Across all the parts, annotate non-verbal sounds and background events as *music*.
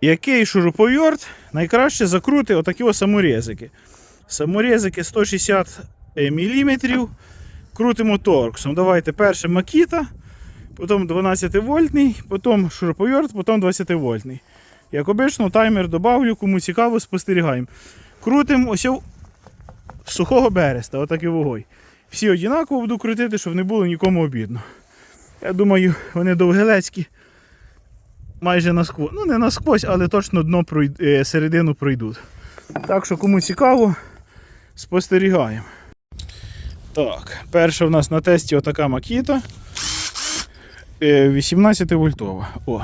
Який шуруповерт найкраще закрути отакі ось саморезики. Саморезики 160 мм. Крутимо торксом. Давайте перше макіта, потім 12 вольтний, потім шуруповерт, потім 20 вольтний. Як обично, таймер добавлю, кому цікаво, спостерігаємо. Крутимо ось сухого береста, отакий вогой. Всі однаково буду крутити, щоб не було нікому обідно. Я думаю, вони довгелецькі майже насквозь. Ну, не насквозь, але точно дно пройд... е, середину пройдуть. Так що, кому цікаво, спостерігаємо. Так, перша в нас на тесті отака макіта. Е, 18 вольтова. О.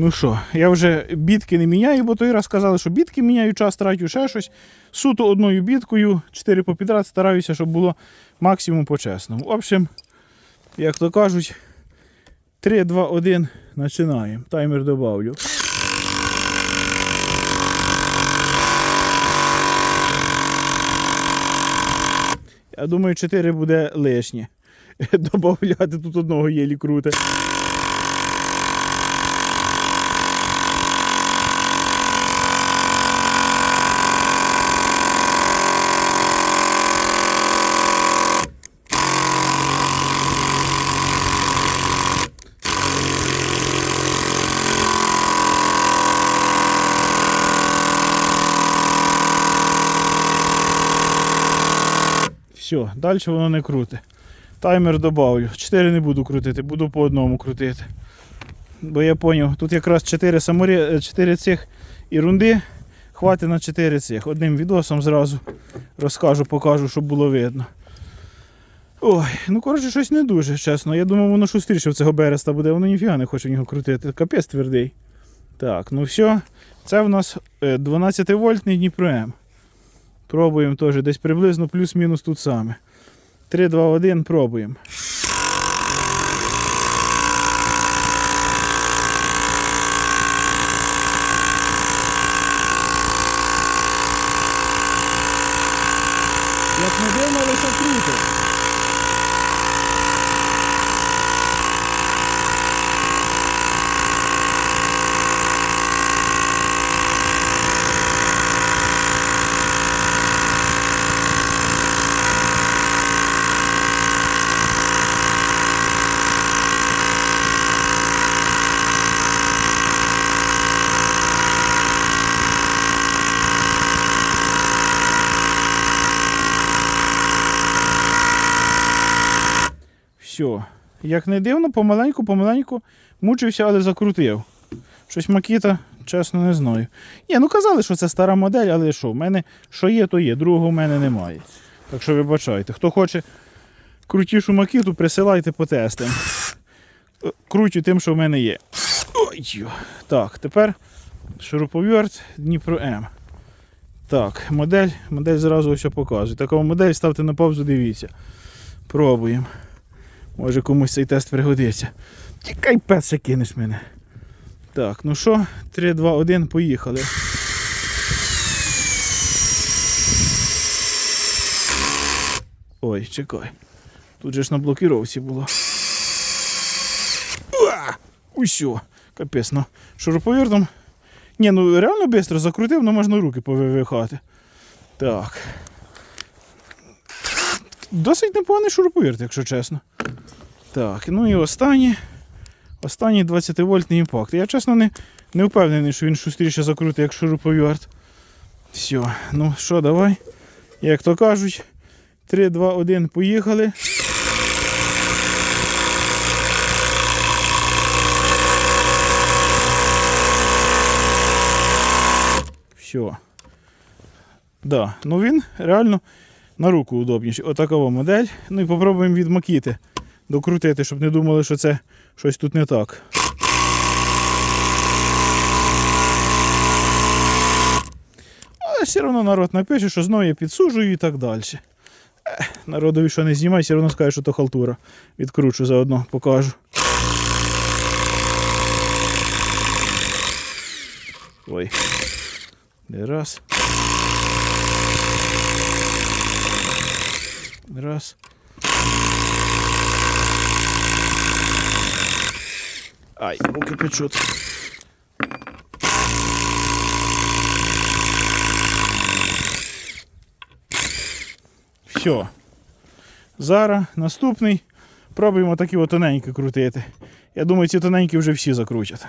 Ну що, я вже бітки не міняю, бо той раз сказали, що бітки міняю, час трачу ще щось. Суто одною біткою, 4 по підряд стараюся, щоб було максимум по-чесному. В общем, як то кажуть, 3, 2, 1, починаємо. Таймер добавлю. Я думаю, 4 буде лишнє. *laughs* Добавляти тут одного єлі круте. Все, далі воно не круте. Таймер добавлю. 4 не буду крутити, буду по одному крутити. Бо я зрозумів, тут якраз 4 саморі... 4 цих ерунди. Хватить на 4 цих. Одним відосом зразу розкажу, покажу, щоб було видно. Ой, ну коротше, щось не дуже, чесно. Я думав, воно шустріше в цього береста буде, воно ніфіга не хоче в нього крутити. Капець твердий. Так, ну все. Це в нас 12 вольтний Дніпро М. Пробуємо теж десь приблизно плюс-мінус тут саме. 3, 2, 1, пробуємо. Як не дивно, лише круто. Все. Як не дивно, помаленьку, помаленьку мучився, але закрутив. Щось Макіта, чесно, не знаю. Ні, ну казали, що це стара модель, але що, в мене що є, то є. Другого в мене немає. Так що вибачайте. Хто хоче крутішу макіту, присилайте по тестам. Е, Кручу тим, що в мене є. Ой. Так, тепер шуруповерт Дніпро М. Так, модель, модель зразу ось показую. Таку модель ставте на паузу, дивіться. Пробуємо. Може комусь цей тест пригодиться. Тікай, пес, ще кинеш мене. Так, ну що, 3, 2, 1, поїхали. Ой, чекай. Тут же ж на блокіровці було. Усьо. Капець, ну. Шуруповертом. Ні, ну реально швидко закрутив, ну можна руки повивихати. Так. Досить непоганий шуруповерт, якщо чесно. Так, ну і. Останній 20-вольтний імпакт. Я чесно не, не впевнений, що він шустріше закрутить, як шуруповерт. Все, ну що, давай. Як то кажуть, 3, 2, 1, поїхали. Все. Да, ну він реально на руку удобніший. Отакова модель. Ну і попробуємо від макіти докрутити, щоб не думали, що це щось тут не так. Але все одно народ напише, що знову я підсуджую і так далі. Народові, що не знімай, все одно скаже, що то халтура. Відкручу заодно, покажу. Ой. Не раз. Раз. Ай, ну, руки печуть. Все. Зара, Зараз наступний. Пробуємо такі от тоненькі крутити. Я думаю, эти тоненькі уже все закрутят.